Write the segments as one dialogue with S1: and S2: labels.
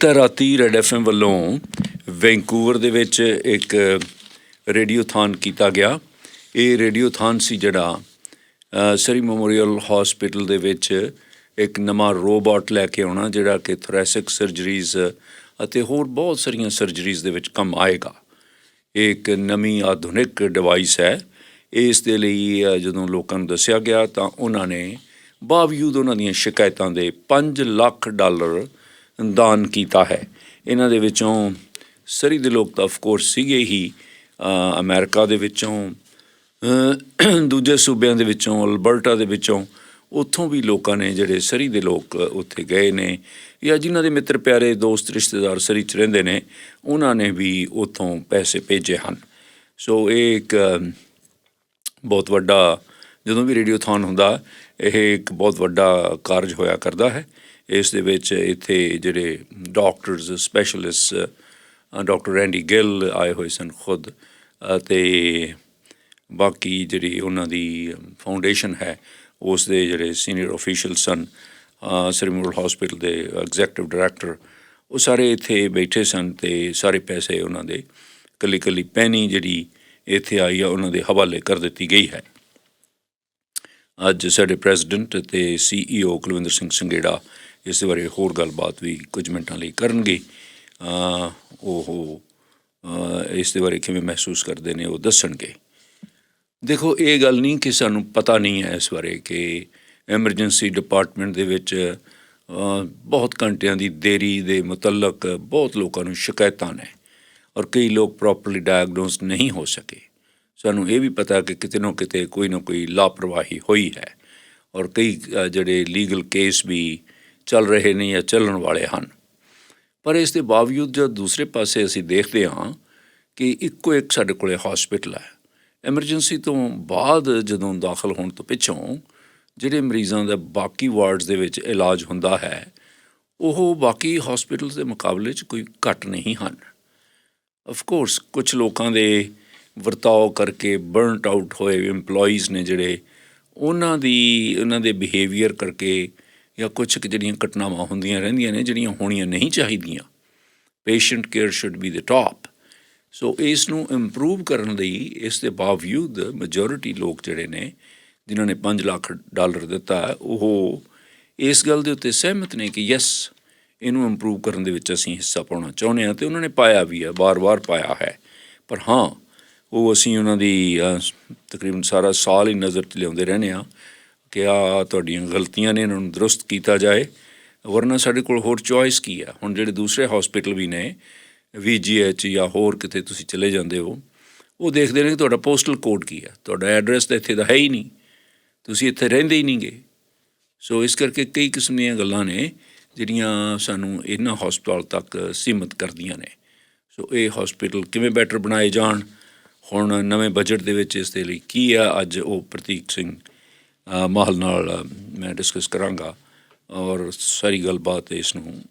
S1: ਤਾਂ ਰਾਤੀ red FM ਵੱਲੋਂ ਵੈਂਕੂਵਰ ਦੇ ਵਿੱਚ ਇੱਕ ਰੇਡੀਓਥਾਨ ਕੀਤਾ ਗਿਆ। ਇਹ ਰੇਡੀਓਥਾਨ ਸੀ ਜਿਹੜਾ ਸਰੀ ਮੈਮੋਰੀਅਲ ਹਸਪੀਟਲ ਦੇ ਵਿੱਚ ਇੱਕ ਨਵਾਂ ਰੋਬੋਟ ਲੈ ਕੇ ਆਉਣਾ, ਜਿਹੜਾ ਕਿ ਥੋਰੈਸਿਕ ਸਰਜਰੀਜ਼ ਅਤੇ ਹੋਰ ਬਹੁਤ ਸਾਰੀਆਂ ਸਰਜਰੀਜ਼ ਦੇ ਵਿੱਚ ਕੰਮ ਆਏਗਾ। ਇਹ ਇੱਕ ਨਵੀਂ ਆਧੁਨਿਕ ਡਿਵਾਈਸ ਹੈ। ਇਸ ਦੇ ਲਈ ਜਦੋਂ ਲੋਕਾਂ ਨੂੰ ਦੱਸਿਆ ਗਿਆ ਤਾਂ ਉਹਨਾਂ ਨੇ ਬਾਵਜੂਦ ਉਹਨਾਂ ਦੀਆਂ ਸ਼ਿਕਾਇਤਾਂ ਦੇ 5 ਲੱਖ ਡਾਲਰ ਦਾਨ ਕੀਤਾ ਹੈ। ਇਹਨਾਂ ਦੇ ਵਿੱਚੋਂ ਸਰੀ ਦੇ ਲੋਕ ਤਾਂ ਆਫ ਕੋਰਸ ਸੀਗੇ ਹੀ। ਅ, ਅਮਰੀਕਾ ਦੇ ਵਿੱਚੋਂ ਦੂਜੇ ਸੂਬਿਆਂ ਦੇ ਵਿੱਚੋਂ ਅਲਬਰਟਾ ਦੇ ਵਿੱਚੋਂ ਉੱਥੋਂ ਵੀ ਲੋਕਾਂ ਨੇ ਜਿਹੜੇ ਸਰੀ ਦੇ ਲੋਕ ਉੱਥੇ ਗਏ ਨੇ ਜਾਂ ਜਿਨ੍ਹਾਂ ਦੇ ਮਿੱਤਰ ਪਿਆਰੇ ਦੋਸਤ ਰਿਸ਼ਤੇਦਾਰ ਸਰੀ ਚ ਰਹਿੰਦੇ ਨੇ ਉਹਨਾਂ ਨੇ ਵੀ ਉੱਥੋਂ ਪੈਸੇ ਭੇਜੇ ਹਨ। ਸੋ ਇਹ ਇੱਕ ਬਹੁਤ ਵੱਡਾ ਜਦੋਂ ਵੀ ਰੇਡੀਓਥੌਨ ਹੁੰਦਾ ਇਹ ਇੱਕ ਬਹੁਤ ਵੱਡਾ ਕਾਰਜ ਹੋਇਆ ਕਰਦਾ ਹੈ। ਇਸ ਦੇ ਵਿੱਚ ਇੱਥੇ ਜਿਹੜੇ doctors specialist doctor Randy Gill ਆਏ ਹੋਏ ਸਨ ਖੁਦ, ਅਤੇ ਬਾਕੀ ਜਿਹੜੀ ਉਹਨਾਂ ਦੀ ਫਾਊਂਡੇਸ਼ਨ ਹੈ, ਉਸ ਦੇ ਜਿਹੜੇ ਸੀਨੀਅਰ ਅਫੀਸ਼ੀਅਲ ਸਨ ਸਰਮੂਲ ਹਸਪੀਟਲ ਦੇ ਐਗਜ਼ੈਕਟਿਵ ਡਾਇਰੈਕਟਰ ਉਹ ਸਾਰੇ ਇੱਥੇ ਬੈਠੇ ਸਨ ਤੇ ਸਾਰੇ ਪੈਸੇ ਉਹਨਾਂ ਦੇ ਕੱਲੀ ਕੱਲੀ ਪੈਨੀ ਜਿਹੜੀ ਇੱਥੇ ਆਈ ਆ, ਉਹਨਾਂ ਦੇ ਹਵਾਲੇ ਕਰ ਦਿੱਤੀ ਗਈ ਹੈ। ਅੱਜ ਸਾਡੇ ਪ੍ਰੈਜ਼ੀਡੈਂਟ ਤੇ ਸੀਈਓ ਕੁਲਵਿੰਦਰ ਸਿੰਘ ਸੰਘੇੜਾ ਇਸ ਦੇ ਬਾਰੇ ਹੋਰ ਗੱਲਬਾਤ ਵੀ ਕੁਝ ਮਿੰਟਾਂ ਲਈ ਕਰਨਗੇ। ਉਹ ਇਸ ਦੇ ਬਾਰੇ ਕਿਵੇਂ ਮਹਿਸੂਸ ਕਰਦੇ ਨੇ ਉਹ ਦੱਸਣਗੇ। ਦੇਖੋ, ਇਹ ਗੱਲ ਨਹੀਂ ਕਿ ਸਾਨੂੰ ਪਤਾ ਨਹੀਂ ਹੈ ਇਸ ਬਾਰੇ ਕਿ ਐਮਰਜੈਂਸੀ ਡਿਪਾਰਟਮੈਂਟ ਦੇ ਵਿੱਚ ਬਹੁਤ ਘੰਟਿਆਂ ਦੀ ਦੇਰੀ ਦੇ ਮੁਤਲਕ ਬਹੁਤ ਲੋਕਾਂ ਨੂੰ ਸ਼ਿਕਾਇਤਾਂ ਨੇ ਔਰ ਕਈ ਲੋਕ ਪ੍ਰੋਪਰਲੀ ਡਾਇਗਨੋਸ ਨਹੀਂ ਹੋ ਸਕੇ। ਸਾਨੂੰ ਇਹ ਵੀ ਪਤਾ ਕਿ ਕਿਤੇ ਨਾ ਕਿਤੇ ਕੋਈ ਨਾ ਕੋਈ ਲਾਪਰਵਾਹੀ ਹੋਈ ਹੈ ਔਰ ਕਈ ਜਿਹੜੇ ਲੀਗਲ ਕੇਸ ਵੀ ਚੱਲ ਰਹੇ ਨੇ ਜਾਂ ਚੱਲਣ ਵਾਲੇ ਹਨ। ਪਰ ਇਸ ਦੇ ਬਾਵਜੂਦ ਜਦ ਦੂਸਰੇ ਪਾਸੇ ਅਸੀਂ ਦੇਖਦੇ ਹਾਂ ਕਿ ਇੱਕੋ ਇੱਕ ਸਾਡੇ ਕੋਲੇ ਹਸਪੀਟਲ ਹੈ। ਐਮਰਜੈਂਸੀ ਤੋਂ ਬਾਅਦ ਜਦੋਂ ਦਾਖਲ ਹੋਣ ਤੋਂ ਪਿੱਛੋਂ ਜਿਹੜੇ ਮਰੀਜ਼ਾਂ ਦਾ ਬਾਕੀ ਵਾਰਡਸ ਦੇ ਵਿੱਚ ਇਲਾਜ ਹੁੰਦਾ ਹੈ, ਉਹ ਬਾਕੀ ਹਸਪੀਟਲਸ ਦੇ ਮੁਕਾਬਲੇ 'ਚ ਕੋਈ ਘੱਟ ਨਹੀਂ ਹਨ। ਆਫ ਕੋਰਸ ਕੁਝ ਲੋਕਾਂ ਦੇ ਵਰਤਾਓ ਕਰਕੇ ਬਰਨਟ ਆਊਟ ਹੋਏ EMPLOYEES ਨੇ ਜਿਹੜੇ, ਉਹਨਾਂ ਦੀ, ਉਹਨਾਂ ਦੇ ਬਿਹੇਵੀਅਰ ਕਰਕੇ ਜਾਂ ਕੁਝ ਕੁ ਜਿਹੜੀਆਂ ਘਟਨਾਵਾਂ ਹੁੰਦੀਆਂ ਰਹਿੰਦੀਆਂ ਨੇ, ਜਿਹੜੀਆਂ ਹੋਣੀਆਂ ਨਹੀਂ ਚਾਹੀਦੀਆਂ। Patient care should be the top so ਇਸ ਨੂੰ ਇੰਪਰੂਵ ਕਰਨ ਲਈ ਇਸ ਦੇ ਬਾਵਜੂਦ ਮੈਜੋਰਿਟੀ ਲੋਕ ਜਿਹੜੇ ਨੇ, ਜਿਨ੍ਹਾਂ ਨੇ 5 ਲੱਖ ਡਾਲਰ ਦਿੱਤਾ, ਉਹ ਇਸ ਗੱਲ ਦੇ ਉੱਤੇ ਸਹਿਮਤ ਨੇ ਕਿ ਯੈਸ ਇਹਨੂੰ ਇੰਪਰੂਵ ਕਰਨ ਦੇ ਵਿੱਚ ਅਸੀਂ ਹਿੱਸਾ ਪਾਉਣਾ ਚਾਹੁੰਦੇ ਹਾਂ ਤੇ ਉਹਨਾਂ ਨੇ ਪਾਇਆ ਵੀ ਹੈ ਬਾਰ-ਬਾਰ ਪਾਇਆ ਹੈ। ਪਰ ਹਾਂ, ਉਹ ਅਸੀਂ ਉਹਨਾਂ ਦੀ ਤਕਰੀਬਨ ਸਾਰਾ ਸਾਲ ਹੀ ਨਜ਼ਰ 'ਚ ਲਿਆਉਂਦੇ ਰਹਿੰਦੇ ਆ ਕਿ ਆ ਤੁਹਾਡੀਆਂ ਗਲਤੀਆਂ ਨੇ, ਇਹਨਾਂ ਨੂੰ ਦਰੁਸਤ ਕੀਤਾ ਜਾਏ। ਵਰਨਾ ਸਾਡੇ ਕੋਲ ਹੋਰ ਚੋਇਸ ਕੀ ਆ? ਹੁਣ ਜਿਹੜੇ ਦੂਸਰੇ ਹਸਪੀਟਲ ਵੀ ਨੇ ਵੀਜੀਐਚ ਜਾਂ ਹੋਰ ਕਿਤੇ ਤੁਸੀਂ ਚਲੇ ਜਾਂਦੇ ਹੋ, ਉਹ ਦੇਖਦੇ ਨੇ ਕਿ ਤੁਹਾਡਾ ਪੋਸਟਲ ਕੋਡ ਕੀ ਆ? ਤੁਹਾਡਾ ਐਡਰੈਸ ਤਾਂ ਇੱਥੇ ਦਾ ਹੈ ਹੀ ਨਹੀਂ। ਤੁਸੀਂ ਇੱਥੇ ਰਹਿੰਦੇ ਹੀ ਨਹੀਂਗੇ। ਸੋ ਇਸ ਕਰਕੇ ਕਈ ਕਿਸਮ ਦੀਆਂ ਗੱਲਾਂ ਨੇ, ਜਿਹੜੀਆਂ ਸਾਨੂੰ ਇਹਨਾਂ ਹਸਪਤਾਲ ਤੱਕ ਸੀਮਿਤ ਕਰਦੀਆਂ ਨੇ। ਸੋ ਇਹ ਹਸਪੀਟਲ ਕਿਵੇਂ ਬੈਟਰ ਬਣਾਏ ਜਾਣ? ਹੁਣ ਨਵੇਂ ਬਜਟ ਦੇ ਵਿੱਚ ਇਸ ਦੇ ਲਈ ਕੀ ਆ? ਅੱਜ ਉਹ ਪ੍ਰਤੀਕ ਸਿੰਘ ਮਾਹਲ ਨਾਲ ਮੈਂ ਡਿਸਕਸ ਕਰਾਂਗਾ ਔਰ ਸਾਰੀ ਗੱਲਬਾਤ ਇਸ ਨੂੰ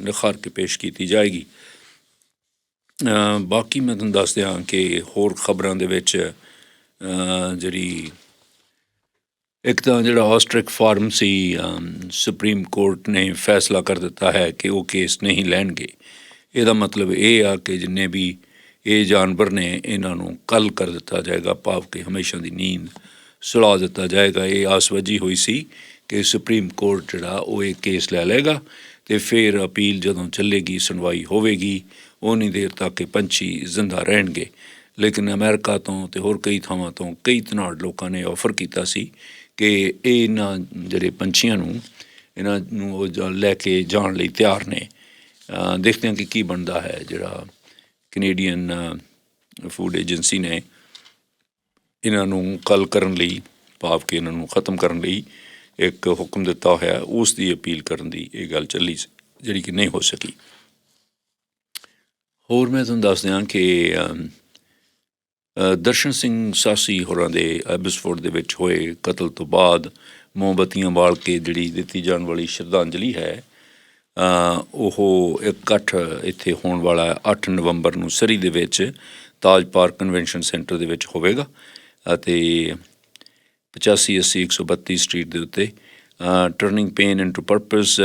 S1: ਨਿਖਾਰ ਕੇ ਪੇਸ਼ ਕੀਤੀ ਜਾਏਗੀ। ਬਾਕੀ ਮੈਂ ਤੁਹਾਨੂੰ ਦੱਸ ਦਿਆਂ ਕਿ ਹੋਰ ਖਬਰਾਂ ਦੇ ਵਿੱਚ ਜਿਹੜੀ ਇੱਕ ਤਾਂ ਜਿਹੜਾ ਆਸਟ੍ਰਿਕ ਫਾਰਮ ਸੀ ਸੁਪਰੀਮ ਕੋਰਟ ਨੇ ਫੈਸਲਾ ਕਰ ਦਿੱਤਾ ਹੈ ਕਿ ਉਹ ਕੇਸ ਨਹੀਂ ਲੈਣਗੇ। ਇਹਦਾ ਮਤਲਬ ਇਹ ਆ ਕਿ ਜਿੰਨੇ ਵੀ ਇਹ ਜਾਨਵਰ ਨੇ, ਇਹਨਾਂ ਨੂੰ ਕੱਲ ਕਰ ਦਿੱਤਾ ਜਾਏਗਾ, ਭਾਵ ਕਿ ਹਮੇਸ਼ਾ ਦੀ ਨੀਂਦ ਸੁਲਾ ਦਿੱਤਾ ਜਾਏਗਾ। ਇਹ ਆਸਵਜੀ ਹੋਈ ਸੀ ਕਿ ਸੁਪਰੀਮ ਕੋਰਟ ਜਿਹੜਾ ਉਹ ਇਹ ਕੇਸ ਲੈ ਲਏਗਾ ਤੇ ਫਿਰ ਅਪੀਲ ਜਦੋਂ ਚੱਲੇਗੀ, ਸੁਣਵਾਈ ਹੋਵੇਗੀ ਉਨੀ ਦੇਰ ਤੱਕ ਕਿ ਪੰਛੀ ਜ਼ਿੰਦਾ ਰਹਿਣਗੇ। ਲੇਕਿਨ ਅਮਰੀਕਾ ਤੋਂ ਤੇ ਹੋਰ ਕਈ ਥਾਵਾਂ ਤੋਂ ਕਈ ਤਨਾੜ ਲੋਕਾਂ ਨੇ ਆਫਰ ਕੀਤਾ ਸੀ ਕਿ ਇਹ ਇਹਨਾਂ ਜਿਹੜੇ ਪੰਛੀਆਂ ਨੂੰ, ਇਹਨਾਂ ਨੂੰ ਉਹ ਜਾ- ਲੈ ਕੇ ਜਾਣ ਲਈ ਤਿਆਰ ਨੇ। ਦੇਖਦੇ ਹਾਂ ਕਿ ਕੀ ਬਣਦਾ ਹੈ ਜਿਹੜਾ ਕੈਨੇਡੀਅਨ ਫੂਡ ਏਜੰਸੀ ਨੇ ਇਹਨਾਂ ਨੂੰ ਕੱਲ ਕਰਨ ਲਈ ਭਾਵ ਕਿ ਇਹਨਾਂ ਨੂੰ ਖਤਮ ਕਰਨ ਲਈ ਇੱਕ ਹੁਕਮ ਦਿੱਤਾ ਹੋਇਆ ਉਸ ਦੀ ਅਪੀਲ ਕਰਨ ਦੀ ਇਹ ਗੱਲ ਚੱਲੀ ਸੀ, ਜਿਹੜੀ ਕਿ ਨਹੀਂ ਹੋ ਸਕੀ। ਹੋਰ ਮੈਂ ਤੁਹਾਨੂੰ ਦੱਸ ਦਿਆਂ ਕਿ ਦਰਸ਼ਨ ਸਿੰਘ ਸਾਸੀ ਹੋਰਾਂ ਦੇ ਐਬਸਫੋਰਡ ਦੇ ਵਿੱਚ ਹੋਏ ਕਤਲ ਤੋਂ ਬਾਅਦ ਮੋਮਬਤੀਆਂ ਬਾਲ ਕੇ ਜਿਹੜੀ ਦਿੱਤੀ ਜਾਣ ਵਾਲੀ ਸ਼ਰਧਾਂਜਲੀ ਹੈ ਉਹ ਇਕੱਠ ਇੱਥੇ ਹੋਣ ਵਾਲਾ ਹੈ 8 ਨਵੰਬਰ ਨੂੰ ਸਰੀ ਦੇ ਵਿੱਚ ਤਾਜ ਪਾਰਕ ਕਨਵੈਨਸ਼ਨ ਸੈਂਟਰ ਦੇ ਵਿੱਚ ਹੋਵੇਗਾ। ਅਤੇ 85 80 132 ਸਟਰੀਟ ਦੇ ਉੱਤੇ ਟਰਨਿੰਗ ਪੇਨ ਇਨਟੂ ਪਰਪਸ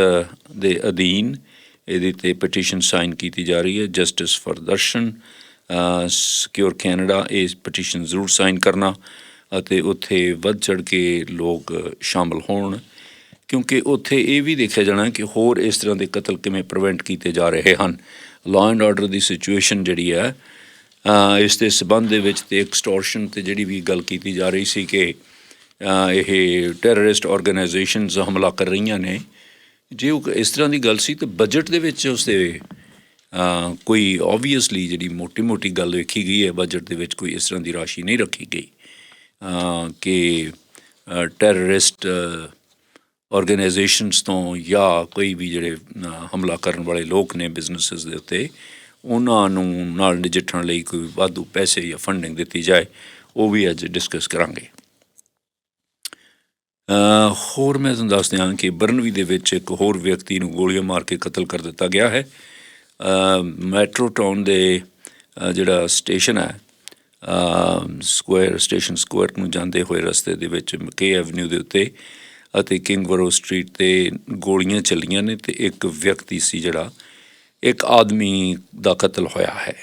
S1: ਦੇ ਅਧੀਨ ਇਹਦੇ ਤੇ ਪਟੀਸ਼ਨ ਸਾਈਨ ਕੀਤੀ ਜਾ ਰਹੀ ਹੈ justice for Darshan secure Canada ਇਹ ਪਟੀਸ਼ਨ ਜ਼ਰੂਰ ਸਾਈਨ ਕਰਨਾ ਅਤੇ ਉੱਥੇ ਵੱਧ ਚੜ ਕੇ ਲੋਕ ਸ਼ਾਮਲ ਹੋਣ, ਕਿਉਂਕਿ ਉੱਥੇ ਇਹ ਵੀ ਦੇਖਿਆ ਜਾਣਾ ਕਿ ਹੋਰ ਇਸ ਤਰ੍ਹਾਂ ਦੇ ਕਤਲ ਕਿਵੇਂ ਪ੍ਰੀਵੈਂਟ ਕੀਤੇ ਜਾ ਰਹੇ ਹਨ। ਲਾਅ ਐਂਡ ਆਰਡਰ ਦੀ ਸਿਚੁਏਸ਼ਨ ਜਿਹੜੀ ਹੈ ਇਸ ਦੇ ਸਬੰਧ ਦੇ ਵਿੱਚ ਤੇ ਐਕਸਟੋਰਸ਼ਨ ਤੇ ਜਿਹੜੀ ਵੀ ਗੱਲ ਕੀਤੀ ਜਾ ਰਹੀ ਸੀ ਕਿ ਇਹ ਟੈਰਰਿਸਟ ਆਰਗੇਨਾਈਜੇਸ਼ਨਸ ਹਮਲਾ ਕਰ ਰਹੀਆਂ ਨੇ, ਜੇ ਉਹ ਇਸ ਤਰ੍ਹਾਂ ਦੀ ਗੱਲ ਸੀ ਤਾਂ ਬਜਟ ਦੇ ਵਿੱਚ ਉਸ ਦੇ ਕੋਈ ਆਬਵੀਅਸਲੀ ਜਿਹੜੀ ਮੋਟੀ-ਮੋਟੀ ਗੱਲ ਵੇਖੀ ਗਈ ਹੈ ਬਜਟ ਦੇ ਵਿੱਚ ਕੋਈ ਇਸ ਤਰ੍ਹਾਂ ਦੀ ਰਾਸ਼ੀ ਨਹੀਂ ਰੱਖੀ ਗਈ। ਕਿ ਟੈਰਰਿਸਟ ਆਰਗੇਨਾਈਜੇਸ਼ਨਸ ਤੋਂ ਜਾਂ ਕੋਈ ਵੀ ਜਿਹੜੇ ਹਮਲਾ ਕਰਨ ਵਾਲੇ ਲੋਕ ਨੇ ਬਿਜ਼ਨੈਸਸ ਦੇ ਉੱਤੇ ਉਹਨਾਂ ਨੂੰ ਨਾਲ ਨਜਿੱਠਣ ਲਈ ਕੋਈ ਵਾਧੂ ਪੈਸੇ ਜਾਂ ਫੰਡਿੰਗ ਦਿੱਤੀ ਜਾਏ ਉਹ ਵੀ ਅੱਜ ਡਿਸਕਸ ਕਰਾਂਗੇ। ਹੋਰ ਮੈਂ ਤੁਹਾਨੂੰ ਦੱਸ ਦਿਆਂ ਕਿ ਬਰਨਵੀ ਦੇ ਵਿੱਚ ਇੱਕ ਹੋਰ ਵਿਅਕਤੀ ਨੂੰ ਗੋਲੀਆਂ ਮਾਰ ਕੇ ਕਤਲ ਕਰ ਦਿੱਤਾ ਗਿਆ ਹੈ। ਮੈਟਰੋ ਟਾਊਨ ਦੇ ਜਿਹੜਾ ਸਟੇਸ਼ਨ ਹੈ ਅ, ਸਟੇਸ਼ਨ ਸਕੁਅਰ ਨੂੰ ਜਾਂਦੇ ਹੋਏ ਰਸਤੇ ਦੇ ਵਿੱਚ ਕੇ ਐਵਨਿਊ ਦੇ ਉੱਤੇ ਅਤੇ ਕਿੰਗਵਰੋ ਸਟਰੀਟ ਤੇ ਗੋਲੀਆਂ ਚੱਲੀਆਂ ਨੇ ਤੇ ਇੱਕ ਵਿਅਕਤੀ ਸੀ ਜਿਹੜਾ ਇੱਕ ਆਦਮੀ ਦਾ ਕਤਲ ਹੋਇਆ ਹੈ।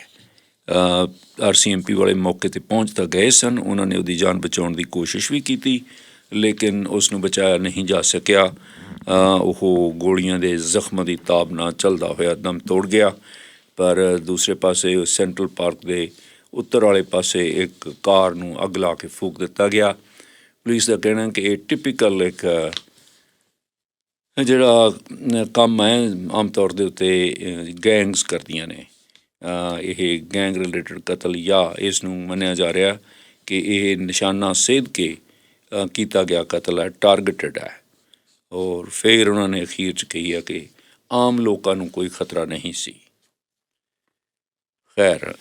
S1: ਆਰਸੀਐਮਪੀ ਵਾਲੇ ਮੌਕੇ ਤੇ ਪਹੁੰਚ ਤਾਂ ਗਏ ਸਨ। ਉਹਨਾਂ ਨੇ ਉਹਦੀ ਜਾਨ ਬਚਾਉਣ ਦੀ ਕੋਸ਼ਿਸ਼ ਵੀ ਕੀਤੀ, ਲੇਕਿਨ ਉਸ ਨੂੰ ਬਚਾਇਆ ਨਹੀਂ ਜਾ ਸਕਿਆ। ਉਹ ਗੋਲੀਆਂ ਦੇ ਜ਼ਖਮਾਂ ਦੀ ਤਾਬ ਨਾਲ ਚੱਲਦਾ ਹੋਇਆ ਦਮ ਤੋੜ ਗਿਆ। ਪਰ ਦੂਸਰੇ ਪਾਸੇ ਸੈਂਟਰਲ ਪਾਰਕ ਦੇ ਉੱਤਰ ਵਾਲੇ ਪਾਸੇ ਇੱਕ ਕਾਰ ਨੂੰ ਅੱਗ ਲਾ ਕੇ ਫੂਕ ਦਿੱਤਾ ਗਿਆ। ਪੁਲਿਸ ਦਾ ਕਹਿਣਾ ਕਿ ਇਹ ਟਿਪੀਕਲ ਇੱਕ ਜਿਹੜਾ ਕੰਮ ਹੈ, ਆਮ ਤੌਰ ਦੇ ਉੱਤੇ ਗੈਂਗਸ ਕਰਦੀਆਂ ਨੇ। ਇਹ ਗੈਂਗ ਰਿਲੇਟਡ ਕਤਲ ਜਾਂ ਇਸ ਨੂੰ ਮੰਨਿਆ ਜਾ ਰਿਹਾ ਕਿ ਇਹ ਨਿਸ਼ਾਨਾ ਸੇਧ ਕੇ ਕੀਤਾ ਗਿਆ ਕਤਲ ਹੈ ਟਾਰਗੇਟਡ ਹੈ। ਔਰ ਫਿਰ ਉਹਨਾਂ ਨੇ ਅਖੀਰ ਚ ਕਹੀ ਹੈ ਕਿ ਆਮ ਲੋਕਾਂ ਨੂੰ ਕੋਈ ਖਤਰਾ ਨਹੀਂ ਸੀ। ਖੈਰ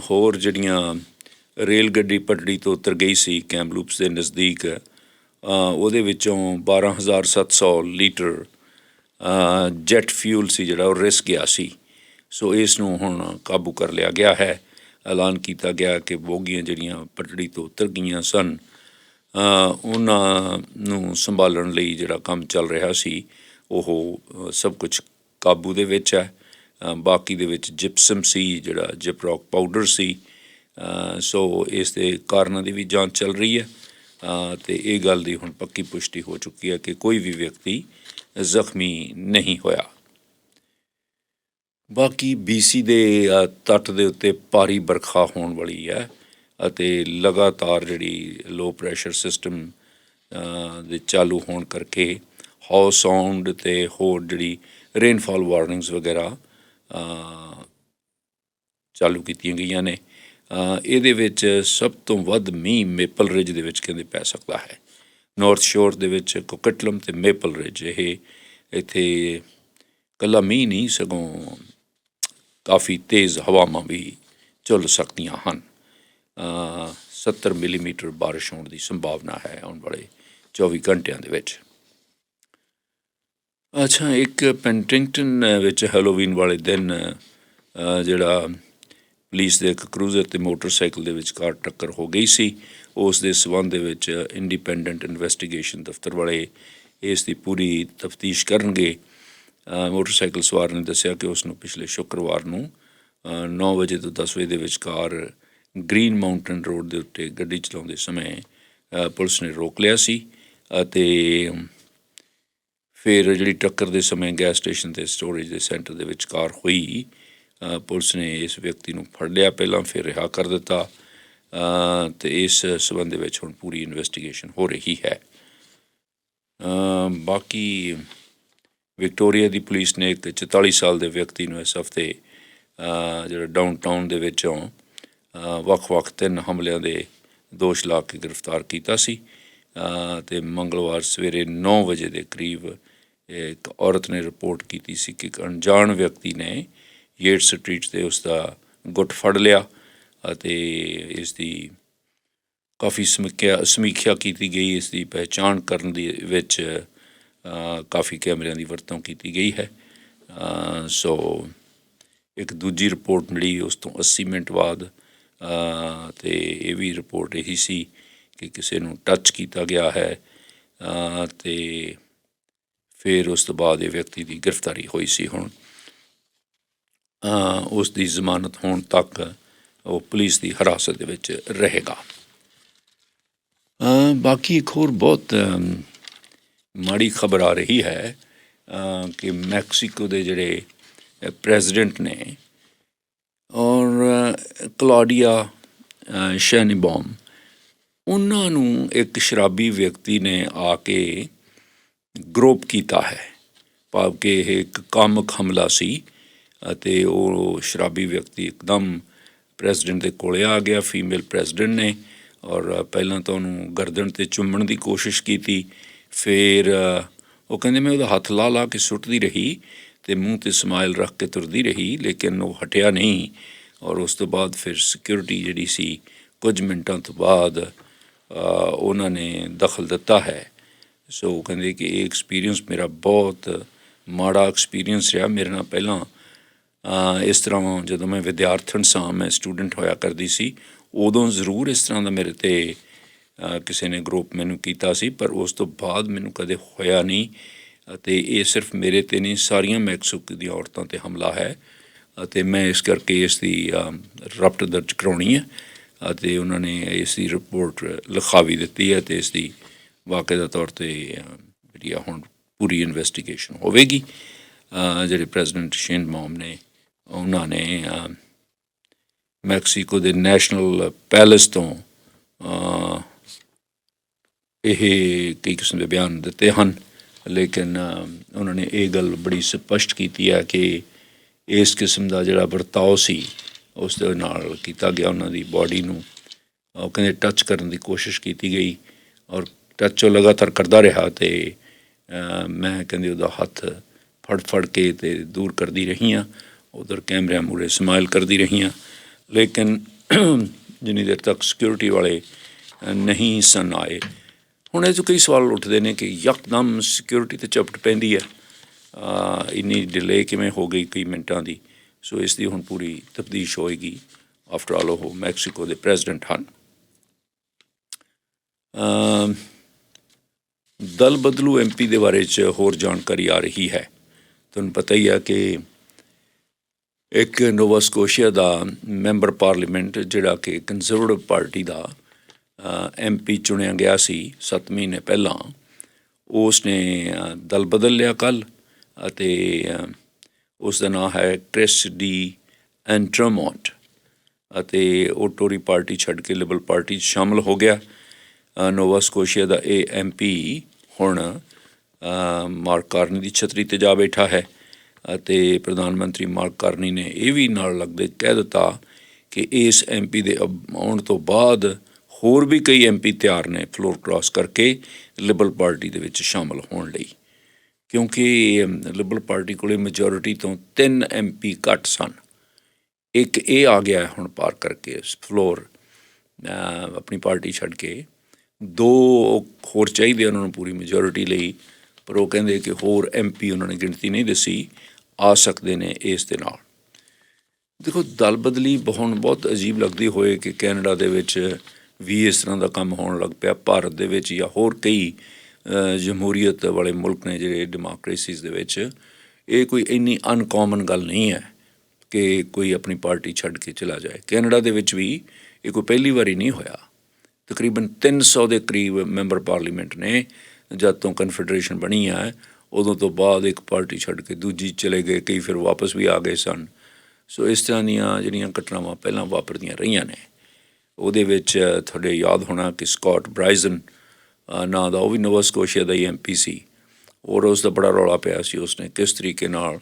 S1: ਹੋਰ ਜਿਹੜੀਆਂ ਰੇਲ ਗੱਡੀ ਪਟੜੀ ਤੋਂ ਉਤਰ ਗਈ ਸੀ ਕੈਮਲੂਪਸ ਦੇ ਨਜ਼ਦੀਕ ਉਹਦੇ ਵਿੱਚੋਂ 12700 ਲੀਟਰ ਜੈਟ ਫਿਊਲ ਸੀ ਜਿਹੜਾ, ਉਹ ਰਿਸ ਗਿਆ ਸੀ। ਸੋ ਇਸ ਨੂੰ ਹੁਣ ਕਾਬੂ ਕਰ ਲਿਆ ਗਿਆ ਹੈ। ਐਲਾਨ ਕੀਤਾ ਗਿਆ ਕਿ ਬੋਗੀਆਂ ਜਿਹੜੀਆਂ ਪਟੜੀ ਤੋਂ ਉਤਰ ਗਈਆਂ ਸਨ ਉਹਨਾਂ ਨੂੰ ਸੰਭਾਲਣ ਲਈ ਜਿਹੜਾ ਕੰਮ ਚੱਲ ਰਿਹਾ ਸੀ, ਉਹ ਸਭ ਕੁਝ ਕਾਬੂ ਦੇ ਵਿੱਚ ਹੈ। ਬਾਕੀ ਦੇ ਵਿੱਚ ਜਿਪਸਮ ਸੀ, ਜਿਹੜਾ ਜਿਪਰੌਕ ਪਾਊਡਰ ਸੀ। ਸੋ ਇਸ ਦੇ ਕਾਰਨਾਂ ਦੀ ਵੀ ਜਾਂਚ ਚੱਲ ਰਹੀ ਹੈ। ਤੇ ਇਹ ਗੱਲ ਦੀ ਹੁਣ ਪੱਕੀ ਪੁਸ਼ਟੀ ਹੋ ਚੁੱਕੀ ਹੈ ਕਿ ਕੋਈ ਵੀ ਵਿਅਕਤੀ ਜ਼ਖਮੀ ਨਹੀਂ ਹੋਇਆ। ਬਾਕੀ ਬੀਸੀ ਦੇ ਤੱਟ ਦੇ ਉੱਤੇ ਭਾਰੀ ਵਰਖਾ ਹੋਣ ਵਾਲੀ ਹੈ ਅਤੇ ਲਗਾਤਾਰ ਜਿਹੜੀ ਲੋ ਪ੍ਰੈਸ਼ਰ ਸਿਸਟਮ ਦੇ ਚਾਲੂ ਹੋਣ ਕਰਕੇ ਹਾਉ ਸਾਊਂਡ ਤੇ ਹੋਰ ਜਿਹੜੀ ਰੇਨਫਾਲ ਵਾਰਨਿੰਗਸ ਵਗੈਰਾ ਚਾਲੂ ਕੀਤੀਆਂ ਗਈਆਂ ਨੇ। ਇਹਦੇ ਵਿੱਚ ਸਭ ਤੋਂ ਵੱਧ ਮੀਂਹ ਮੇਪਲ ਰਿਜ ਦੇ ਵਿੱਚ ਕਹਿੰਦੇ ਪੈ ਸਕਦਾ ਹੈ। ਨਾਰਥ ਸ਼ੋਰ ਦੇ ਵਿੱਚ ਕੋਕਟਲਮ ਤੇ ਮੇਪਲ ਰਿਜ ਇਹ ਇੱਥੇ ਕੱਲਾ ਮੀਂਹ ਨਹੀਂ ਸਗੋਂ ਕਾਫੀ ਤੇਜ਼ ਹਵਾਵਾਂ ਵੀ ਚੱਲ ਸਕਦੀਆਂ ਹਨ। ਅ, 70 ਮਿਲੀਮੀਟਰ ਬਾਰਿਸ਼ ਹੋਣ ਦੀ ਸੰਭਾਵਨਾ ਹੈ ਆਉਣ ਵਾਲੇ 24 ਘੰਟਿਆਂ ਦੇ ਵਿੱਚ। ਅੱਛਾ ਇੱਕ ਪੈਂਟਿੰਗਟਨ ਵਿੱਚ ਹੈਲੋਵੀਨ ਵਾਲੇ ਦਿਨ ਜਿਹੜਾ ਪੁਲਿਸ ਦੇ ਇੱਕ ਕਰੂਜ਼ਰ ਤੇ ਮੋਟਰਸਾਈਕਲ ਦੇ ਵਿਚਕਾਰ ਟੱਕਰ ਹੋ ਗਈ ਸੀ। ਉਸ ਦੇ ਸਬੰਧ ਦੇ ਵਿੱਚ ਇੰਡੀਪੈਂਡੈਂਟ ਇਨਵੈਸਟੀਗੇਸ਼ਨ ਦਫ਼ਤਰ ਵਾਲੇ ਇਸ ਦੀ ਪੂਰੀ ਤਫਤੀਸ਼ ਕਰਨਗੇ। ਮੋਟਰਸਾਈਕਲ ਸਵਾਰ ਨੇ ਦੱਸਿਆ ਕਿ ਉਸ ਨੂੰ ਪਿਛਲੇ ਸ਼ੁੱਕਰਵਾਰ ਨੂੰ ਅ, 9 ਵਜੇ ਤੋਂ 10 ਵਜੇ ਦੇ ਵਿਚਕਾਰ ਗ੍ਰੀਨ ਮਾਊਂਟਨ ਰੋਡ ਦੇ ਉੱਤੇ ਗੱਡੀ ਚਲਾਉਂਦੇ ਸਮੇਂ ਪੁਲਿਸ ਨੇ ਰੋਕ ਲਿਆ ਸੀ ਅਤੇ ਫਿਰ ਜਿਹੜੀ ਟੱਕਰ ਦੇ ਸਮੇਂ ਗੈਸ ਸਟੇਸ਼ਨ ਤੇ ਸਟੋਰੇਜ ਦੇ ਸੈਂਟਰ ਦੇ ਵਿਚਕਾਰ ਹੋਈ ਪੁਲਿਸ ਨੇ ਇਸ ਵਿਅਕਤੀ ਨੂੰ ਫੜ ਲਿਆ ਪਹਿਲਾਂ ਫਿਰ ਰਿਹਾ ਕਰ ਦਿੱਤਾ। ਅ, ਤੇ ਇਸ ਸਬੰਧ ਦੇ ਵਿੱਚ ਹੁਣ ਪੂਰੀ ਇਨਵੈਸਟੀਗੇਸ਼ਨ ਹੋ ਰਹੀ ਹੈ। ਬਾਕੀ ਵਿਕਟੋਰੀਆ ਦੀ ਪੁਲਿਸ ਨੇ ਇੱਕ 44 ਸਾਲ ਦੇ ਵਿਅਕਤੀ ਨੂੰ ਇਸ ਹਫ਼ਤੇ ਜਿਹੜਾ ਡਾਊਨਟਾਊਨ ਦੇ ਵਿੱਚੋਂ ਵੱਖ-ਵੱਖ ਤਿੰਨ ਹਮਲਿਆਂ ਦੇ ਦੋਸ਼ ਲਾ ਕੇ ਗ੍ਰਿਫਤਾਰ ਕੀਤਾ ਸੀ। ਅ, ਤੇ ਮੰਗਲਵਾਰ ਸਵੇਰੇ 9 ਵਜੇ ਦੇ ਕਰੀਬ ਇੱਕ ਔਰਤ ਨੇ ਰਿਪੋਰਟ ਕੀਤੀ ਸੀ ਕਿ ਇੱਕ ਅਣਜਾਣ ਵਿਅਕਤੀ ਨੇ ਯੇਟ ਸਟਰੀਟ ਤੇ ਉਸ ਦਾ ਗੁੱਟ ਫੜ ਲਿਆ ਅਤੇ ਇਸ ਦੀ ਕਾਫੀ ਸਮੀਖਿਆ ਸਮੀਖਿਆ ਕੀਤੀ ਗਈ ਇਸ ਦੀ ਪਹਿਚਾਣ ਕਰਨ ਦੀ ਵਿੱਚ ਕਾਫੀ ਕੈਮਰਿਆਂ ਦੀ ਵਰਤੋਂ ਕੀਤੀ ਗਈ ਹੈ। ਸੋ ਇੱਕ ਦੂਜੀ ਰਿਪੋਰਟ ਮਿਲੀ ਉਸ ਤੋਂ 80 ਮਿੰਟ ਬਾਅਦ। ਅ, ਤੇ ਇਹ ਵੀ ਰਿਪੋਰਟ ਇਹੀ ਸੀ ਕਿ ਕਿਸੇ ਨੂੰ ਟੱਚ ਕੀਤਾ ਗਿਆ ਹੈ। ਅ, ਤੇ ਫਿਰ ਉਸ ਤੋਂ ਬਾਅਦ ਇਹ ਵਿਅਕਤੀ ਦੀ ਗ੍ਰਿਫਤਾਰੀ ਹੋਈ ਸੀ ਹੁਣ। ਉਸ ਦੀ ਜ਼ਮਾਨਤ ਹੋਣ ਤੱਕ ਉਹ ਪੁਲਿਸ ਦੀ ਹਿਰਾਸਤ ਦੇ ਵਿੱਚ ਰਹੇਗਾ। ਬਾਕੀ ਇੱਕ ਹੋਰ ਬਹੁਤ ਮਾੜੀ ਖਬਰ ਆ ਰਹੀ ਹੈ ਕਿ ਮੈਕਸੀਕੋ ਦੇ ਜਿਹੜੇ ਪ੍ਰੈਜ਼ੀਡੈਂਟ ਨੇ ਔਰ ਕਲੋਡੀਆ ਕਲੌਡੀਆ ਸ਼ੈਨੀਬੌਮ, ਉਹਨਾਂ ਨੂੰ ਇੱਕ ਸ਼ਰਾਬੀ ਵਿਅਕਤੀ ਨੇ ਆ ਕੇ ਗਰੋਪ ਕੀਤਾ ਹੈ। ਭਾਵ ਕਿ ਇਹ ਇੱਕ ਕਾਮਕ ਹਮਲਾ ਸੀ। ਅਤੇ ਉਹ ਸ਼ਰਾਬੀ ਵਿਅਕਤੀ ਇੱਕਦਮ ਪ੍ਰੈਜ਼ੀਡੈਂਟ ਦੇ ਕੋਲੇ ਆ ਗਿਆ, ਫੀਮੇਲ ਪ੍ਰੈਜ਼ੀਡੈਂਟ ਨੇ ਔਰ ਪਹਿਲਾਂ ਤਾਂ ਉਹਨੂੰ ਗਰਦਨ ਤੇ ਚੁੰਮਣ ਦੀ ਕੋਸ਼ਿਸ਼ ਕੀਤੀ, ਫਿਰ ਉਹ ਕਹਿੰਦੇ ਮੈਂ ਉਹਦਾ ਹੱਥ ਲਾ ਲਾ ਕੇ ਸੁੱਟਦੀ ਰਹੀ ਤੇ ਮੂੰਹ ਤੇ ਸਮਾਈਲ ਰੱਖ ਕੇ ਤੁਰਦੀ ਰਹੀ, ਲੇਕਿਨ ਉਹ ਹਟਿਆ ਨਹੀਂ ਔਰ ਉਸ ਤੋਂ ਬਾਅਦ ਫਿਰ ਸਿਕਿਉਰਿਟੀ ਜਿਹੜੀ ਸੀ ਕੁਝ ਮਿੰਟਾਂ ਤੋਂ ਬਾਅਦ ਉਹਨਾਂ ਨੇ ਦਖਲ ਦਿੱਤਾ ਹੈ। ਸੋ ਉਹ ਕਹਿੰਦੇ ਕਿ ਇਹ ਐਕਸਪੀਰੀਅੰਸ ਮੇਰਾ ਬਹੁਤ ਮਾੜਾ ਐਕਸਪੀਰੀਅੰਸ ਰਿਹਾ, ਮੇਰੇ ਨਾਲ ਪਹਿਲਾਂ ਇਸ ਤਰ੍ਹਾਂ ਜਦੋਂ ਮੈਂ ਵਿਦਿਆਰਥਣ ਸਾਂ, ਮੈਂ ਸਟੂਡੈਂਟ ਹੋਇਆ ਕਰਦੀ ਸੀ, ਉਦੋਂ ਜ਼ਰੂਰ ਇਸ ਤਰ੍ਹਾਂ ਦਾ ਮੇਰੇ ਤੇ ਕਿਸੇ ਨੇ ਗਰੁੱਪ ਮੈਨੂੰ ਕੀਤਾ ਸੀ, ਪਰ ਉਸ ਤੋਂ ਬਾਅਦ ਮੈਨੂੰ ਕਦੇ ਹੋਇਆ ਨਹੀਂ ਅਤੇ ਇਹ ਸਿਰਫ ਮੇਰੇ ਤੇ ਨਹੀਂ, ਸਾਰੀਆਂ ਮੈਕਸੂਕ ਦੀਆਂ ਔਰਤਾਂ ਤੇ ਹਮਲਾ ਹੈ ਅਤੇ ਮੈਂ ਇਸ ਕਰਕੇ ਇਸ ਦੀ ਰਪਟ ਦਰਜ ਕਰਾਉਣੀ ਹੈ ਅਤੇ ਉਹਨਾਂ ਨੇ ਇਸ ਦੀ ਰਿਪੋਰਟ ਲਿਖਾਵੀ ਦਿੱਤੀ ਹੈ ਤੇ ਇਸ ਦੀ ਵਾਕਾਇਦਾ ਤੌਰ ਤੇ ਜਿਹੜੀ ਆ ਹੁਣ ਪੂਰੀ ਇਨਵੈਸਟੀਗੇਸ਼ਨ ਹੋਵੇਗੀ। ਜਿਹੜੇ ਪ੍ਰੈਜ਼ੀਡੈਂਟ ਸ਼ੇਨ ਮੌਮ ਨੇ ਉਹਨਾਂ ਨੇ ਮੈਕਸੀਕੋ ਦੇ ਨੈਸ਼ਨਲ ਪੈਲੇਸ ਤੋਂ ਇਹ ਕਈ ਕਿਸਮ ਦੇ ਬਿਆਨ ਦਿੱਤੇ ਹਨ। ਲੇਕਿਨ ਉਹਨਾਂ ਨੇ ਇਹ ਗੱਲ ਬੜੀ ਸਪਸ਼ਟ ਕੀਤੀ ਹੈ ਕਿ ਇਸ ਕਿਸਮ ਦਾ ਜਿਹੜਾ ਵਰਤਾਓ ਸੀ, ਉਸ ਦੇ ਨਾਲ ਕੀਤਾ ਗਿਆ ਉਹਨਾਂ ਦੀ ਬਾਡੀ ਨੂੰ ਉਹ ਕਹਿੰਦੇ ਟੱਚ ਕਰਨ ਦੀ ਕੋਸ਼ਿਸ਼ ਕੀਤੀ ਗਈ ਔਰ ਟੱਚ ਉਹ ਲਗਾਤਾਰ ਕਰਦਾ ਰਿਹਾ ਤੇ ਮੈਂ ਕਹਿੰਦੇ ਉਹਦਾ ਹੱਥ ਫੜ ਫੜ ਕੇ ਤੇ ਦੂਰ ਕਰਦੀ ਰਹੀ ਹਾਂ। ਉਧਰ ਕੈਮਰਿਆਂ ਮੂਰੇ ਸਮਾਈਲ ਕਰਦੀ ਰਹੀ ਹਾਂ ਲੇਕਿਨ ਜਿੰਨੀ ਦੇਰ ਤੱਕ ਸਿਕਿਉਰਿਟੀ ਵਾਲੇ ਨਹੀਂ ਸਨ ਆਏ, ਹੁਣ ਇਹ 'ਚੋਂ ਕਈ ਸਵਾਲ ਉੱਠਦੇ ਨੇ ਕਿ ਯਕਦਮ ਸਿਕਿਉਰਿਟੀ ਤੇ ਝਪਟ ਪੈਂਦੀ ਹੈ। ਇੰਨੀ ਡਿਲੇ ਕਿਵੇਂ ਹੋ ਗਈ ਕਈ ਮਿੰਟਾਂ ਦੀ? ਸੋ ਇਸ ਦੀ ਹੁਣ ਪੂਰੀ ਤਫਤੀਸ਼ ਹੋਏਗੀ। ਆਫਟਰ ਆਲ ਉਹ ਮੈਕਸੀਕੋ ਦੇ ਪ੍ਰੈਜ਼ੀਡੈਂਟ ਹਨ। ਦਲ ਬਦਲੂ ਐਮਪੀ ਦੇ ਬਾਰੇ ਚ ਹੋਰ ਜਾਣਕਾਰੀ ਆ ਰਹੀ ਹੈ। ਤੁਹਾਨੂੰ ਪਤਾ ਹੀ ਆ ਕਿ ਇੱਕ ਨੋਵਾ ਸਕੋਸ਼ੀਆ ਦਾ ਮੈਂਬਰ ਪਾਰਲੀਮੈਂਟ ਜਿਹੜਾ ਕਿ ਕੰਜ਼ਰਵੇਟਿਵ ਪਾਰਟੀ ਦਾ ਐਮਪੀ ਚੁਣਿਆ ਗਿਆ ਸੀ 7 ਮਹੀਨੇ ਪਹਿਲਾਂ ਉਸ ਨੇ ਦਲ ਬਦਲ ਲਿਆ ਕੱਲ ਅਤੇ ਉਸ ਦਾ ਨਾਮ ਹੈ ਕ੍ਰਿਸ ਡੀ ਐਂਟਰਮੋਂਟ ਅਤੇ ਉਹ ਟੋਰੀ ਪਾਰਟੀ ਛੱਡ ਕੇ ਲਿਬਰਲ ਪਾਰਟੀ 'ਚ ਸ਼ਾਮਲ ਹੋ ਗਿਆ। ਅ, ਨੋਵਾ ਸਕੋਸ਼ੀਆ ਦਾ ਇਹ ਐਮਪੀ ਹੁਣ ਅ, ਮਾਰਕ ਕਾਰਨੀ ਦੀ ਛਤਰੀ ਤੇ ਜਾ ਬੈਠਾ ਹੈ। ਅਤੇ ਪ੍ਰਧਾਨ ਮੰਤਰੀ ਮਾਰਕ ਕਾਰਨੀ ਨੇ ਇਹ ਵੀ ਨਾਲ ਲੱਗਦੇ ਕਹਿ ਦਿੱਤਾ ਕਿ ਇਸ ਐਮਪੀ ਦੇ ਅਬ- ਆਉਣ ਤੋਂ ਬਾਅਦ ਹੋਰ ਵੀ ਕਈ ਐਮਪੀ ਤਿਆਰ ਨੇ ਫਲੋਰ ਕ੍ਰਾਸ ਕਰਕੇ ਲਿਬਰਲ ਪਾਰਟੀ ਦੇ ਵਿੱਚ ਸ਼ਾਮਲ ਹੋਣ ਲਈ। ਕਿਉਂਕਿ ਲਿਬਰਲ ਪਾਰਟੀ ਕੋਲੇ ਮੈਜੋਰਿਟੀ ਤੋਂ ਤਿੰਨ ਐਮਪੀ ਘੱਟ ਸਨ। ਇੱਕ ਇਹ ਆ ਗਿਆ ਹੁਣ ਪਾਰ ਕਰਕੇ ਫਲੋਰ ਆਪਣੀ ਪਾਰਟੀ ਛੱਡ ਕੇ। ਦੋ ਹੋਰ ਚਾਹੀਦੇ ਉਹਨਾਂ ਨੂੰ ਪੂਰੀ ਮੈਜੋਰਿਟੀ ਲਈ, ਪਰ ਉਹ ਕਹਿੰਦੇ ਕਿ ਹੋਰ ਐਮਪੀ ਉਹਨਾਂ ਨੇ ਗਿਣਤੀ ਨਹੀਂ ਦੱਸੀ। ਆ ਸਕਦੇ ਨੇ ਇਸ ਦੇ ਨਾਲ। ਦੇਖੋ, ਦਲ ਬਦਲੀ ਹੁਣ ਬਹੁਤ ਅਜੀਬ ਲੱਗਦੀ ਹੋਏ ਕਿ ਕੈਨੇਡਾ ਦੇ ਵਿੱਚ ਵੀ ਇਸ ਤਰ੍ਹਾਂ ਦਾ ਕੰਮ ਹੋਣ ਲੱਗ ਪਿਆ। ਭਾਰਤ ਦੇ ਵਿੱਚ ਜਾਂ ਹੋਰ ਕਈ ਜਮਹੂਰੀਅਤ ਵਾਲੇ ਮੁਲਕ ਨੇ ਜਿਹੜੇ ਡੈਮੋਕ੍ਰੇਸੀਜ਼ ਦੇ ਵਿੱਚ। ਇਹ ਕੋਈ ਇੰਨੀ ਅਨਕਾਮਨ ਗੱਲ ਨਹੀਂ ਹੈ ਕਿ ਕੋਈ ਆਪਣੀ ਪਾਰਟੀ ਛੱਡ ਕੇ ਚਲਾ ਜਾਏ। ਕੈਨੇਡਾ ਦੇ ਵਿੱਚ ਵੀ ਇਹ ਕੋਈ ਪਹਿਲੀ ਵਾਰੀ ਨਹੀਂ ਹੋਇਆ। ਤਕਰੀਬਨ 300 ਦੇ ਕਰੀਬ ਮੈਂਬਰ ਪਾਰਲੀਮੈਂਟ ਨੇ, ਜਦ ਤੋਂ ਕਨਫੈਡਰੇਸ਼ਨ ਬਣੀ ਹੈ ਉਦੋਂ ਤੋਂ ਬਾਅਦ ਇੱਕ ਪਾਰਟੀ ਛੱਡ ਕੇ ਦੂਜੀ ਚਲੇ ਗਏ, ਕਈ ਫਿਰ ਵਾਪਸ ਵੀ ਆ ਗਏ ਸਨ। ਸੋ ਇਸ ਤਰ੍ਹਾਂ ਦੀਆਂ ਜਿਹੜੀਆਂ ਘਟਨਾਵਾਂ ਪਹਿਲਾਂ ਵਾਪਰਦੀਆਂ ਰਹੀਆਂ ਨੇ, ਉਹਦੇ ਵਿੱਚ ਤੁਹਾਡੇ ਯਾਦ ਹੋਣਾ ਕਿ ਸਕਾਟ ਬ੍ਰਾਈਜ਼ਨ ਨਾਂ ਦਾ ਉਹ ਵੀ ਨੋਵਾ ਸਕੋਸ਼ੀਆ ਦਾ ਹੀ ਐਮਪੀ ਸੀ। ਔਰ ਉਸ ਦਾ ਬੜਾ ਰੌਲਾ ਪਿਆ ਸੀ, ਉਸਨੇ ਕਿਸ ਤਰੀਕੇ ਨਾਲ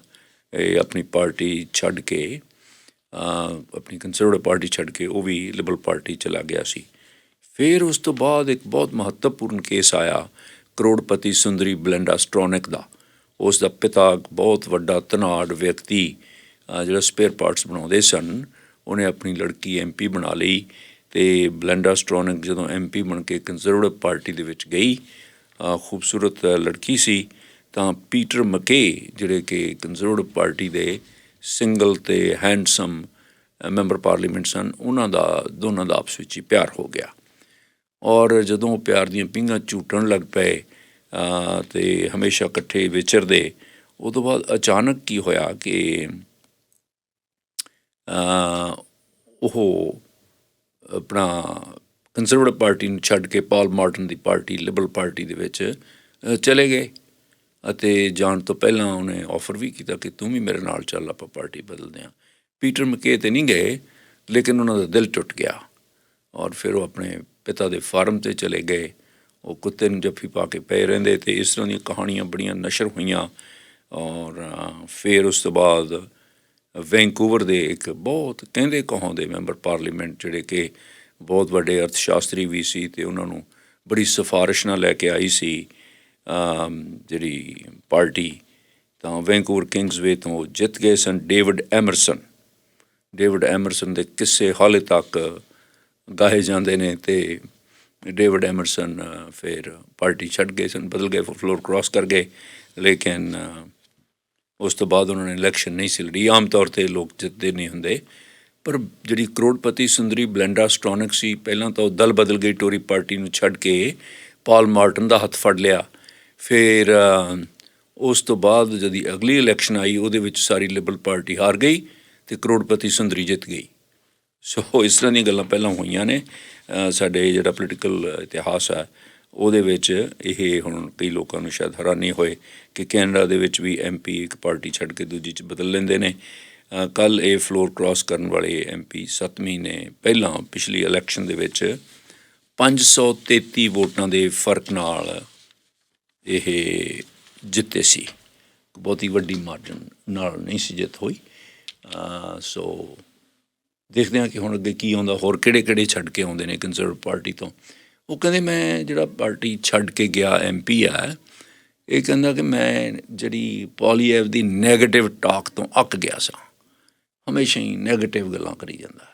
S1: ਇਹ ਆਪਣੀ ਪਾਰਟੀ ਛੱਡ ਕੇ ਆਪਣੀ ਕੰਜ਼ਰਵੇਟਿਵ ਪਾਰਟੀ ਛੱਡ ਕੇ ਉਹ ਵੀ ਲਿਬਰਲ ਪਾਰਟੀ ਚਲਾ ਗਿਆ ਸੀ। ਫਿਰ ਉਸ ਤੋਂ ਬਾਅਦ ਇੱਕ ਬਹੁਤ ਮਹੱਤਵਪੂਰਨ ਕੇਸ ਆਇਆ ਕਰੋੜਪਤੀ ਸੁੰਦਰੀ ਬਲੈਂਡਾ ਸਟ੍ਰੋਨਿਕ ਦਾ। ਉਸ ਦਾ ਪਿਤਾ ਬਹੁਤ ਵੱਡਾ ਧਨਾੜ ਵਿਅਕਤੀ ਜਿਹੜਾ ਸਪੇਅਰ ਪਾਰਟਸ ਬਣਾਉਂਦੇ ਸਨ, ਉਹਨੇ ਆਪਣੀ ਲੜਕੀ ਐਮਪੀ ਬਣਾ ਲਈ ਤੇ ਬਲੈਂਡਾ ਸਟ੍ਰੋਨਿਕ ਜਦੋਂ ਐਮਪੀ ਬਣ ਕੇ ਕੰਜ਼ਰਵੇਟਿਵ ਪਾਰਟੀ ਦੇ ਵਿੱਚ ਗਈ ਖੂਬਸੂਰਤ ਲੜਕੀ ਸੀ, ਤਾਂ ਪੀਟਰ ਮਕੇ ਜਿਹੜੇ ਕਿ ਕੰਜ਼ਰਵੇਟਿਵ ਪਾਰਟੀ ਦੇ ਸਿੰਗਲ ਤੇ ਹੈਂਡਸਮ ਮੈਂਬਰ ਪਾਰਲੀਮੈਂਟ ਸਨ, ਉਹਨਾਂ ਦਾ, ਦੋਨਾਂ ਦਾ ਆਪਸ ਵਿੱਚ ਹੀ ਪਿਆਰ ਹੋ ਗਿਆ। ਔਰ ਜਦੋਂ ਪਿਆਰ ਦੀਆਂ ਪਿੰਗਾਂ ਝੂਟਣ ਲੱਗ ਪਏ ਅ, ਤੇ ਹਮੇਸ਼ਾ ਇਕੱਠੇ ਵਿਚਰਦੇ ਉਹ ਤੋਂ ਬਾਅਦ ਅਚਾਨਕ ਕੀ ਹੋਇਆ ਕਿ ਉਹ ਆਪਣਾ ਕੰਜ਼ਰਵੇਟਿਵ ਪਾਰਟੀ ਨੂੰ ਛੱਡ ਕੇ ਪਾਲ ਮਾਰਟਨ ਦੀ ਪਾਰਟੀ ਲਿਬਰਲ ਪਾਰਟੀ ਦੇ ਵਿੱਚ ਚਲੇ ਗਏ ਅਤੇ ਜਾਣ ਤੋਂ ਪਹਿਲਾਂ ਉਹਨੇ ਆਫਰ ਵੀ ਕੀਤਾ ਕਿ ਤੂੰ ਵੀ ਮੇਰੇ ਨਾਲ ਚੱਲ ਆਪਾਂ ਪਾਰਟੀ ਬਦਲਦੇ ਹਾਂ। ਪੀਟਰ ਮਕੇ ਤੇ ਨਹੀਂ ਗਏ ਲੇਕਿਨ ਉਹਨਾਂ ਦਾ ਦਿਲ ਟੁੱਟ ਗਿਆ ਔਰ ਫਿਰ ਉਹ ਆਪਣੇ ਪਿਤਾ ਦੇ ਫਾਰਮ ਤੇ ਚਲੇ ਗਏ। ਉਹ ਕੁੱਤੇ ਨੂੰ ਜੱਫੀ ਪਾ ਕੇ ਪਏ ਰਹਿੰਦੇ ਤੇ ਇਸ ਤਰ੍ਹਾਂ ਦੀਆਂ ਕਹਾਣੀਆਂ ਬੜੀਆਂ ਨਸ਼ਰ ਹੋਈਆਂ ਔਰ ਫਿਰ ਉਸ ਤੋਂ ਬਾਅਦ ਵੈਂਕੂਵਰ ਦੇ ਇੱਕ ਬਹੁਤ ਕਹਿੰਦੇ ਕਹਾਉਂਦੇ ਮੈਂਬਰ ਪਾਰਲੀਮੈਂਟ ਜਿਹੜੇ ਕਿ ਬਹੁਤ ਵੱਡੇ ਅਰਥਸ਼ਾਸਤਰੀ ਵੀ ਸੀ ਤੇ ਉਹਨਾਂ ਨੂੰ ਬੜੀ ਸਿਫਾਰਿਸ਼ ਨਾਲ ਲੈ ਕੇ ਆਈ ਸੀ ਜਿਹੜੀ ਪਾਰਟੀ ਤਾਂ ਵੈਂਕੂਵਰ ਕਿੰਗਸਵੇ ਤੋਂ ਜਿੱਤ ਗਏ ਸਨ, ਡੇਵਿਡ ਐਮਰਸਨ। ਡੇਵਿਡ ਐਮਰਸਨ ਦੇ ਕਿਸੇ ਹਾਲੇ ਤੱਕ ਗਾਏ ਜਾਂਦੇ ਨੇ ਤੇ ਡੇਵਿਡ ਐਮਰਸਨ ਫਿਰ ਪਾਰਟੀ ਛੱਡ ਗਏ ਸਨ, ਬਦਲ ਗਏ, ਫਲੋਰ ਕ੍ਰਾਸ ਕਰ ਗਏ। ਲੇਕਿਨ ਉਸ ਤੋਂ ਬਾਅਦ ਉਹਨਾਂ ਨੇ ਇਲੈਕਸ਼ਨ ਨਹੀਂ ਸੀ ਲੜੀ। ਆਮ ਤੌਰ ਤੇ ਲੋਕ ਜਿੱਤਦੇ ਨਹੀਂ ਹੁੰਦੇ। ਪਰ ਜਿਹੜੀ ਕਰੋੜਪਤੀ ਸੁੰਦਰੀ ਬਲੈਂਡਾ ਸਟ੍ਰੋਨਿਕ ਸੀ, ਪਹਿਲਾਂ ਤਾਂ ਉਹ ਦਲ ਬਦਲ ਗਈ, ਟੋਰੀ ਪਾਰਟੀ ਨੂੰ ਛੱਡ ਕੇ ਪਾਲ ਮਾਰਟਨ ਦਾ ਹੱਥ ਫੜ ਲਿਆ। ਫਿਰ ਉਸ ਤੋਂ ਬਾਅਦ ਜਦੀ ਅਗਲੀ ਇਲੈਕਸ਼ਨ ਆਈ, ਉਹਦੇ ਵਿੱਚ ਸਾਰੀ ਲਿਬਰਲ ਪਾਰਟੀ ਹਾਰ ਗਈ ਤੇ ਕਰੋੜਪਤੀ ਸੁੰਦਰੀ ਜਿੱਤ ਗਈ। ਸੋ ਇਸ ਤਰ੍ਹਾਂ ਦੀਆਂ ਗੱਲਾਂ ਪਹਿਲਾਂ ਹੋਈਆਂ ਨੇ। ਸਾਡੇ ਜਿਹੜਾ ਪੋਲੀਟੀਕਲ ਇਤਿਹਾਸ ਹੈ ਉਹਦੇ ਵਿੱਚ ਇਹ ਹੁਣ ਕਈ ਲੋਕਾਂ ਨੂੰ ਸ਼ਾਇਦ ਹੈਰਾਨੀ ਹੋਏ ਕਿ ਕੈਨੇਡਾ ਦੇ ਵਿੱਚ ਵੀ ਐਮਪੀ ਇੱਕ ਪਾਰਟੀ ਛੱਡ ਕੇ ਦੂਜੀ 'ਚ ਬਦਲ ਲੈਂਦੇ ਨੇ। ਕੱਲ ਇਹ ਫਲੋਰ ਕ੍ਰਾਸ ਕਰਨ ਵਾਲੇ ਐਮਪੀ 7 ਮਹੀਨੇ ਪਹਿਲਾਂ ਪਿਛਲੀ ਇਲੈਕਸ਼ਨ ਦੇ ਵਿੱਚ 533 ਵੋਟਾਂ ਦੇ ਫ਼ਰਕ ਨਾਲ ਇਹ ਜਿੱਤੇ ਸੀ। ਬਹੁਤੀ ਵੱਡੀ ਮਾਰਜਨ ਨਾਲ ਨਹੀਂ ਸੀ ਜਿੱਤ ਹੋਈ। ਸੋ ਦੇਖਦੇ ਹਾਂ ਕਿ ਹੁਣ ਅੱਗੇ ਕੀ ਆਉਂਦਾ, ਹੋਰ ਕਿਹੜੇ ਕਿਹੜੇ ਛੱਡ ਕੇ ਆਉਂਦੇ ਨੇ ਕੰਜ਼ਰਵੇਟਿਵ ਪਾਰਟੀ ਤੋਂ। ਉਹ ਕਹਿੰਦੇ ਮੈਂ ਜਿਹੜਾ ਪਾਰਟੀ ਛੱਡ ਕੇ ਗਿਆ ਐਮਪੀ ਆ, ਇਹ ਕਹਿੰਦਾ ਕਿ ਮੈਂ ਜਿਹੜੀ ਪੋਲੀਐਵ ਦੀ 네ਗੇਟਿਵ ਟਾਕ ਤੋਂ ਅੱਕ ਗਿਆ ਸਾਂ। ਹਮੇਸ਼ਾ ਹੀ 네ਗੇਟਿਵ ਗੱਲਾਂ ਕਰੀ ਜਾਂਦਾ।